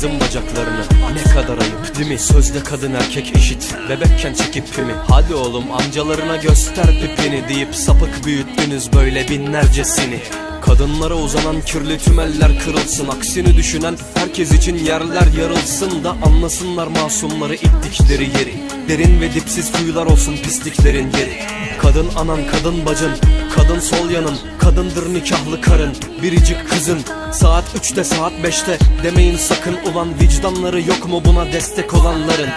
Kızım bacaklarını Ne kadar ayıp değil mi? Sözde kadın erkek eşit Bebekken çekip pimi Hadi oğlum amcalarına göster pipini Deyip sapık büyüttünüz böyle binlercesini Kadınlara uzanan kirli tümeller kırılsın. Aksini düşünen herkes için yerler yarılsın da Anlasınlar masumları ittikleri yeri. Derin ve dipsiz kuyular olsun pisliklerin yeri. Kadın anan kadın bacın Kadın sol yanın Kadındır nikahlı karın Biricik kızın. Saat 3'te saat 5'te Demeyin sakın ulan vicdanları yok mu buna destek olanların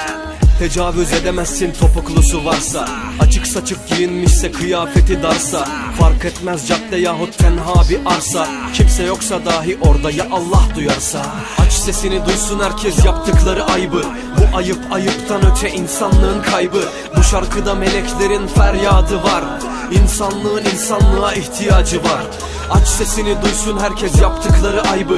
Tecavüz edemezsin topuklusu varsa. Açık saçık giyinmişse kıyafeti darsa. Fark etmez cadde yahut tenha bir arsa. Kimse yoksa dahi orada ya Allah duyarsa. Aç sesini duysun herkes yaptıkları aybı Bu ayıp ayıptan öte insanlığın kaybı. Bu şarkıda meleklerin feryadı var. İnsanlığın insanlığa ihtiyacı var. Aç sesini duysun herkes yaptıkları aybı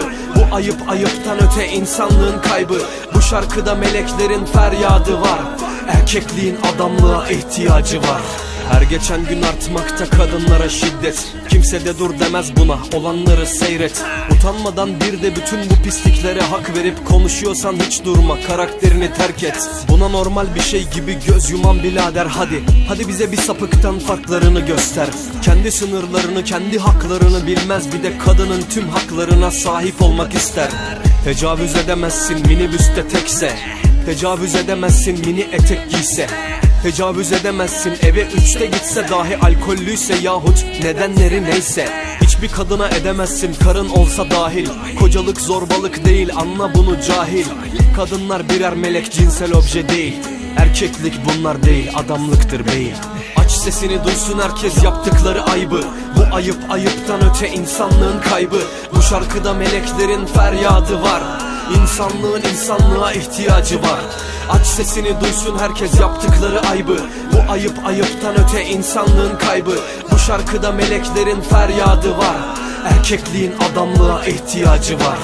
Ayıp ayıptan öte insanlığın kaybı. Bu şarkıda meleklerin feryadı var. Erkekliğin adamlığa ihtiyacı var her geçen gün artmakta kadınlara şiddet. Kimse de dur demez buna olanları seyret. Utanmadan bir de bütün bu pisliklere hak verip Konuşuyorsan hiç durma karakterini terk et. Buna normal bir şey gibi göz yuman birader hadi. Hadi bize bir sapıktan farklarını göster. Kendi sınırlarını kendi haklarını bilmez Bir de kadının tüm haklarına sahip olmak ister. Tecavüz edemezsin minibüste tekse. Tecavüz edemezsin mini etek giyse Tecavüz edemezsin eve üçte gitse dahi alkollüyse yahut nedenleri neyse. Hiçbir kadına edemezsin karın olsa dahil. Kocalık zorbalık değil anla bunu cahil. Kadınlar birer melek cinsel obje değil. Erkeklik bunlar değil adamlıktır bey Aç sesini duysun herkes yaptıkları aybı Bu ayıp ayıptan öte insanlığın kaybı. Bu şarkıda meleklerin feryadı var. İnsanlığın insanlığa ihtiyacı var. Aç sesini duysun herkes yaptıkları aybı Bu ayıp ayıptan öte insanlığın kaybı. Bu şarkıda meleklerin feryadı var. Erkekliğin adamlığa ihtiyacı var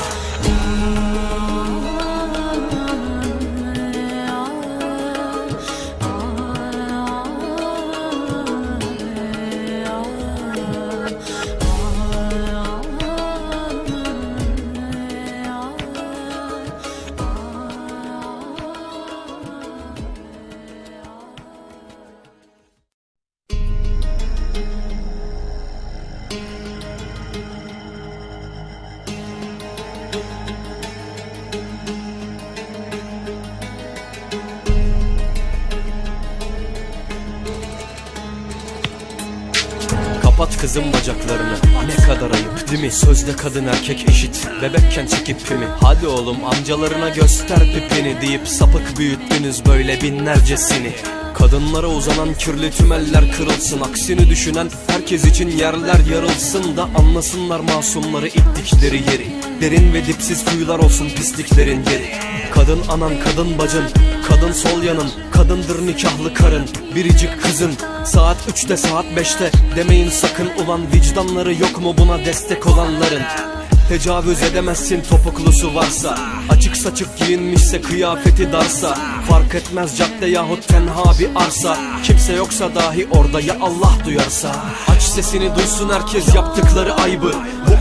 Kapat kızım bacaklarını. Ne kadar ayıp değil mi? Sözde kadın erkek eşit. Bebekken çekip pimi Hadi oğlum amcalarına göster pipini Deyip sapık büyüttünüz böyle binlercesini Kadınlara uzanan kirli tümeller kırılsın. Aksini düşünen herkes için yerler yarılsın da Anlasınlar masumları ittikleri yeri. Derin ve dipsiz kuyular olsun pisliklerin yeri. Kadın anan kadın bacın Kadın sol yanın Kadındır nikahlı karın. Biricik kızın Saat 3'te saat 5'te Demeyin sakın ulan vicdanları yok mu buna destek olanların Tecavüz edemezsin topuklusu varsa. Açık saçık giyinmişse kıyafeti darsa. Fark etmez cadde yahut tenha bir arsa. Kimse yoksa dahi orada ya Allah duyarsa. Aç sesini duysun herkes yaptıkları aybı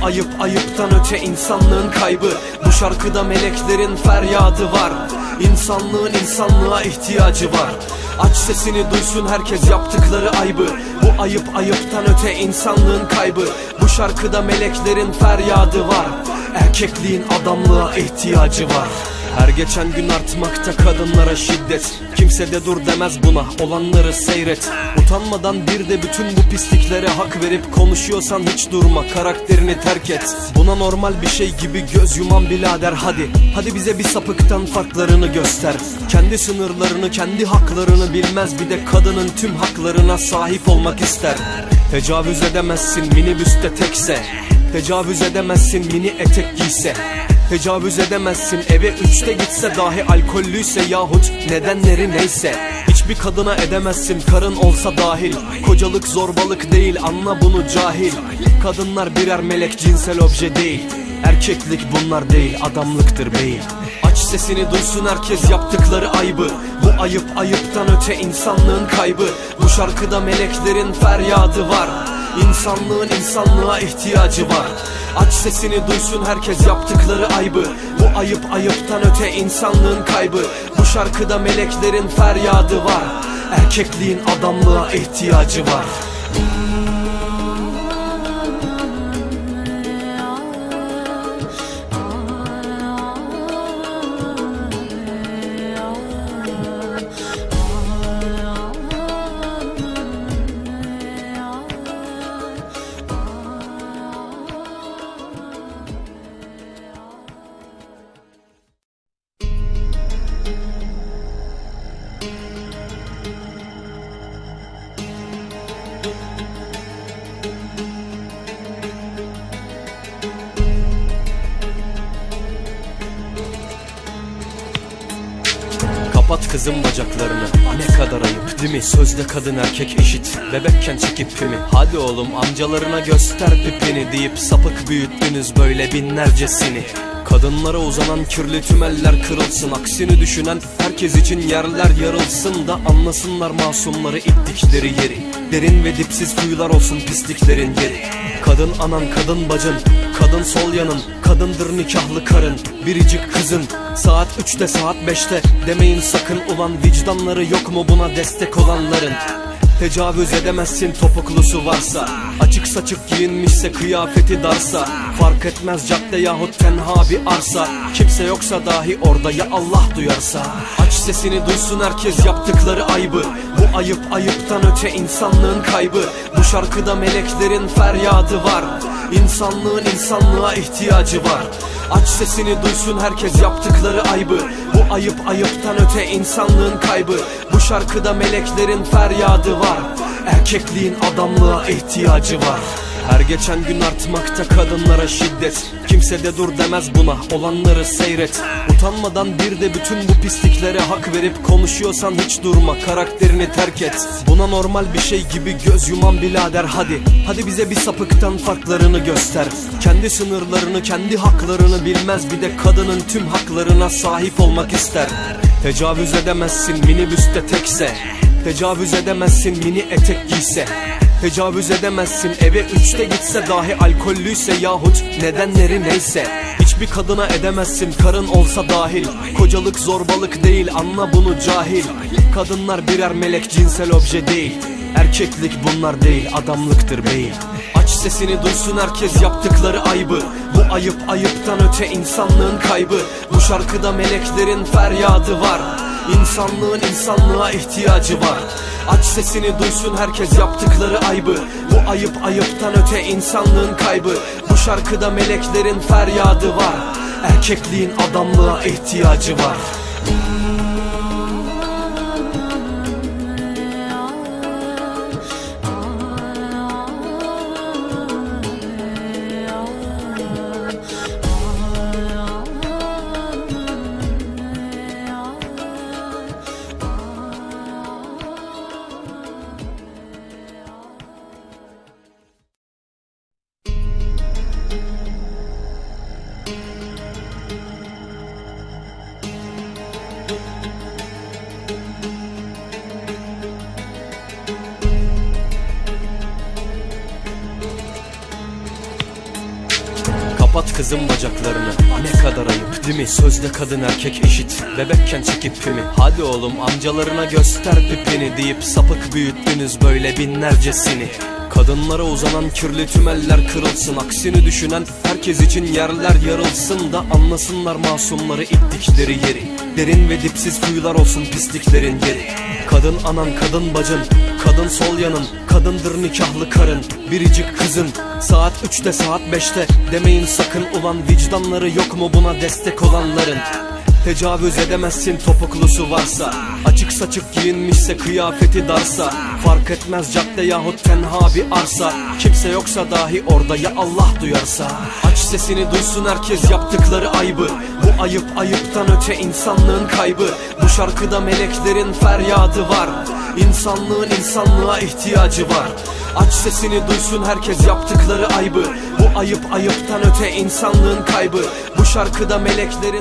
ayıp ayıptan öte insanlığın kaybı. Bu şarkıda meleklerin feryadı var. İnsanlığın insanlığa ihtiyacı var. Aç sesini duysun herkes yaptıkları aybı Bu ayıp ayıptan öte insanlığın kaybı. Bu şarkıda meleklerin feryadı var. Erkekliğin adamlığa ihtiyacı var her geçen gün artmakta kadınlara şiddet. Kimse de dur demez buna olanları seyret. Utanmadan bir de bütün bu pisliklere hak verip Konuşuyorsan hiç durma karakterini terk et. Buna normal bir şey gibi göz yuman birader hadi. Hadi bize bir sapıktan farklarını göster. Kendi sınırlarını kendi haklarını bilmez Bir de kadının tüm haklarına sahip olmak ister. Tecavüz edemezsin minibüste tekse. Tecavüz edemezsin mini etek giyse Tecavüz edemezsin eve üçte gitse dahi alkollüyse yahut nedenleri neyse. Hiçbir kadına edemezsin karın olsa dahil. Kocalık zorbalık değil anla bunu cahil. Kadınlar birer melek cinsel obje değil. Erkeklik bunlar değil adamlıktır bey Aç sesini duysun herkes yaptıkları aybı Bu ayıp ayıptan öte insanlığın kaybı. Bu şarkıda meleklerin feryadı var İnsanlığın insanlığa ihtiyacı var. Aç sesini duysun herkes yaptıkları aybı Bu ayıp ayıptan öte insanlığın kaybı. Bu şarkıda meleklerin feryadı var. Erkekliğin adamlığa ihtiyacı var Kızım bacaklarını. Ne kadar ayıp değil mi? Sözde kadın erkek eşit. Bebekken çekip pimi. Hadi oğlum amcalarına göster pipini Deyip sapık büyüttünüz böyle binlercesini. Kadınlara uzanan kirli tümeller kırılsın. Aksini düşünen herkes için yerler yarılsın da Anlasınlar masumları ittikleri yeri Derin ve dipsiz kuyular olsun pisliklerin. Yeri Kadın anan kadın bacın Kadın sol yanın Kadındır nikahlı karın Biricik kızın. Saat 3'te saat 5'te Demeyin sakın ulan vicdanları yok mu buna destek olanların. Tecavüz edemezsin topuklusu varsa Açık saçık giyinmişse kıyafeti darsa Fark etmez cadde yahut tenha bir arsa Kimse yoksa dahi orada ya Allah duyarsa sesini duysun herkes yaptıkları aybı Bu ayıp ayıptan öte insanlığın kaybı. Bu şarkıda meleklerin feryadı var. İnsanlığın insanlığa ihtiyacı var. Aç sesini duysun herkes yaptıkları aybı Bu ayıp ayıptan öte insanlığın kaybı. Bu şarkıda meleklerin feryadı var. Erkekliğin adamlığa ihtiyacı var her geçen gün artmakta kadınlara şiddet. Kimse de dur demez buna olanları seyret. Utanmadan bir de bütün bu pisliklere hak verip konuşuyorsan hiç durma karakterini terk et. Buna normal bir şey gibi göz yuman birader hadi. Hadi bize bir sapıktan farklarını göster. Kendi sınırlarını kendi haklarını bilmez bir de kadının tüm haklarına sahip olmak ister. Tecavüz edemezsin minibüste tekse. Tecavüz edemezsin mini etek giyse Tecavüz edemezsin eve üçte gitse dahi alkollüyse yahut nedenleri neyse. Hiçbir kadına edemezsin karın olsa dahil. Kocalık zorbalık değil anla bunu cahil. Kadınlar birer melek cinsel obje değil. Erkeklik bunlar değil adamlıktır bey Aç sesini duysun herkes yaptıkları aybı Bu ayıp ayıptan öte insanlığın kaybı. Bu şarkıda meleklerin feryadı var İnsanlığın insanlığa ihtiyacı var. Aç sesini duysun herkes yaptıkları aybı Bu ayıp ayıptan öte insanlığın kaybı. Bu şarkıda meleklerin feryadı var. Erkekliğin adamlığa ihtiyacı var Kızım bacaklarını. Ne kadar ayıp değil mi? Sözde kadın erkek eşit. Bebekken çekip pimi Hadi oğlum amcalarına göster pipini Deyip sapık büyüttünüz böyle binlercesini Kadınlara uzanan kirli tümeller kırılsın. Aksini düşünen herkes için yerler yarılsın da Anlasınlar masumları ittikleri yeri. Derin ve dipsiz kuyular olsun pisliklerin yeri. Kadın anan kadın bacın Kadın sol yanın Kadındır nikahlı karın. Biricik kızın Saat 3'te saat 5'te Demeyin sakın ulan vicdanları yok mu buna destek olanların Tecavüz edemezsin topuklusu varsa. Açık saçık giyinmişse kıyafeti darsa. Fark etmez cadde yahut tenha bir arsa. Kimse yoksa dahi orada ya Allah duyarsa. Aç sesini duysun herkes yaptıkları aybı Bu ayıp ayıptan öte insanlığın kaybı. Bu şarkıda meleklerin feryadı var. İnsanlığın insanlığa ihtiyacı var. Aç sesini duysun herkes yaptıkları aybı Bu ayıp ayıptan öte insanlığın kaybı. Bu şarkıda meleklerin